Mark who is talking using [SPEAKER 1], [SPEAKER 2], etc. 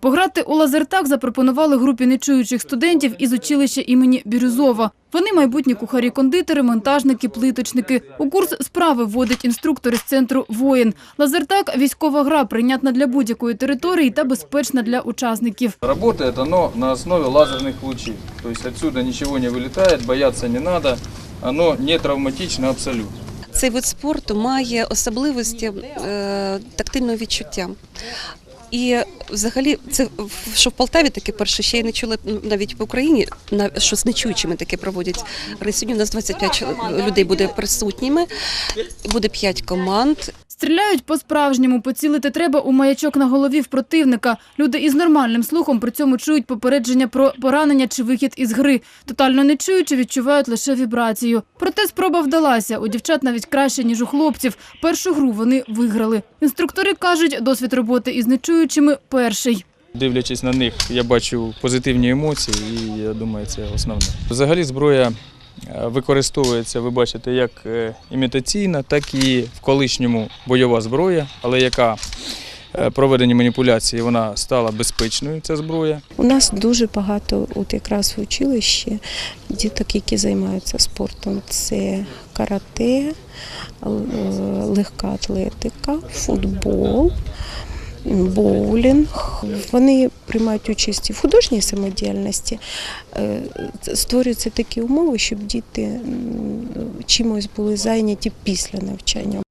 [SPEAKER 1] Пограти у лазертаг запропонували групі нечуючих студентів із училища імені Бірюзова. Вони майбутні кухарі-кондитери, монтажники, плиточники. У курс справи вводить інструктор із центру «Воїн». Лазертаг – військова гра, прийнятна для будь-якої території та безпечна для учасників.
[SPEAKER 2] Работает оно на основе лазерных лучей. То есть отсюда ничего не вылетает, бояться не надо. Оно не травматично абсолютно.
[SPEAKER 3] Цей вид спорту має особливості е, тактильного відчуття. І взагалі, це що в Полтаві таке перше, ще й не чули навіть в Україні, що з нечуючими таке проводять. Сьогодні у нас 25 чол- людей буде присутніми, буде 5 команд.
[SPEAKER 1] Стріляють по-справжньому. Поцілити треба у маячок на голові в противника. Люди із нормальним слухом при цьому чують попередження про поранення чи вихід із гри. Тотально не чуючи, відчувають лише вібрацію. Проте спроба вдалася. У дівчат навіть краще, ніж у хлопців. Першу гру вони виграли. Інструктори кажуть, досвід роботи із нечуючими – перший.
[SPEAKER 2] Дивлячись на них, я бачу позитивні емоції, і я думаю, це основне. Взагалі зброя використовується, ви бачите, як е, імітаційна, так і в колишньому бойова зброя, але яка е, проведені маніпуляції, вона стала безпечною, ця зброя.
[SPEAKER 4] У нас дуже багато, от якраз в училищі, діток, які займаються спортом. Це карате, е, легка атлетика, футбол, боулінг. Вони приймають участь і в художній самодіяльності. Е, Створюються такі умови, щоб діти чимось були зайняті після навчання.